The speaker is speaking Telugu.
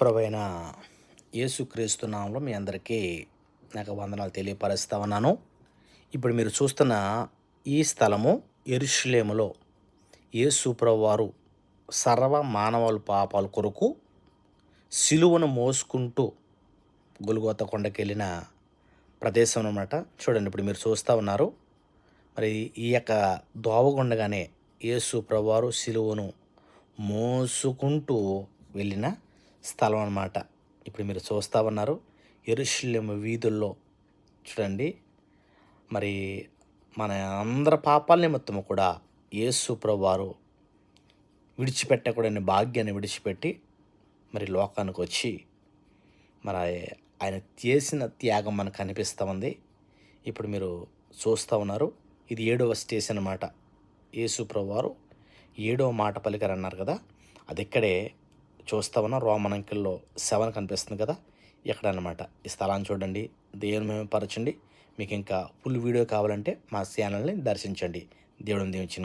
ప్రభైన యేసుక్రీస్తు నామంలో మీ అందరికీ నాకు వందనాలు తెలియపరుస్తా ఉన్నాను. ఇప్పుడు మీరు చూస్తున్న ఈ స్థలము ఎరుషులేములో యేసు ప్రభువారు సర్వ మానవాళి పాపాల కొరకు సిలువను మోసుకుంటూ గొలుగోత కొండకి వెళ్ళిన ప్రదేశం అనమాట చూడండి ఇప్పుడు మీరు చూస్తూ ఉన్నారు. మరి ఈ యొక్క దోవగుండగానే యేసు ప్రభువారు సిలువను మోసుకుంటూ వెళ్ళిన స్థలం అన్నమాట. ఇప్పుడు మీరు చూస్తూ ఉన్నారు ఎరుశల్యం వీధుల్లో. చూడండి. మరి మన అందరి పాపాల నిమిత్తము కూడా యేసు వారు విడిచిపెట్టకూడని భాగ్యాన్ని విడిచిపెట్టి మరి లోకానికి వచ్చి మరి ఆయన చేసిన త్యాగం మనకు కనిపిస్తూ ఉంది. ఇప్పుడు మీరు చూస్తూ ఉన్నారు ఇది ఏడవ స్టేషన్ అన్నమాట. యేసు వారు ఏడవ మాట పలికారన్నారు కదా అది ఇక్కడే చూస్తా ఉన్న రోమన్ అంకెల్లో సెవెన్ కనిపిస్తుంది కదా? ఇక్కడ అన్నమాట ఈ స్థలాన్ని చూడండి. దేవుని మేము పరచండి. మీకు ఇంకా ఫుల్ వీడియో కావాలంటే మా ఛానల్ని దర్శించండి. దేవుడిని దీవించిన